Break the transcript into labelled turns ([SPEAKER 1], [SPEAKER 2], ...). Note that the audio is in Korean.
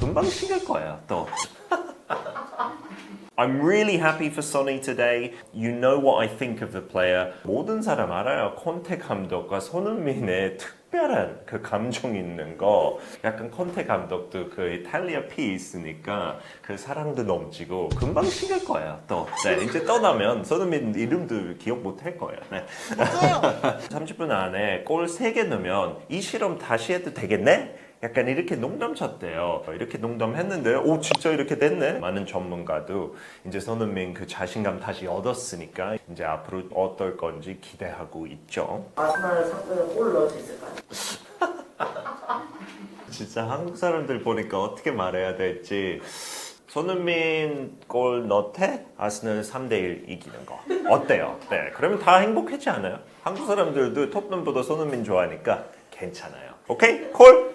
[SPEAKER 1] 금방 식을 거예요. 또. I'm really happy for Sonny today. You know what I think of the player. 모든 사람 알아요. 콘테 감독과 손흥민의 특별한 그 감정 있는 거. 약간 콘테 감독도 그 이탈리아 피 있으니까 그 사랑도 넘치고 금방 식을 거예요. 또. 네, 이제 떠나면 손흥민 이름도 기억 못 할 거예요. 네. 30분 안에 골 3개 넣으면 이 실험 다시 해도 되겠네? 약간 이렇게 농담 쳤대요. 이렇게 농담했는데, 오, 진짜 이렇게 됐네? 많은 전문가도 이제 손흥민 그 자신감 다시 얻었으니까 이제 앞으로 어떨 건지 기대하고 있죠.
[SPEAKER 2] 아스날 상대는 골 넣을 수 있을까요?
[SPEAKER 1] 진짜 한국 사람들 보니까 어떻게 말해야 될지. 손흥민 골 넣대 아스널 3대1 이기는 거 어때요? 네 그러면 다 행복하지 않아요? 한국 사람들도 토트넘보다 손흥민 좋아하니까 괜찮아요 오케이 콜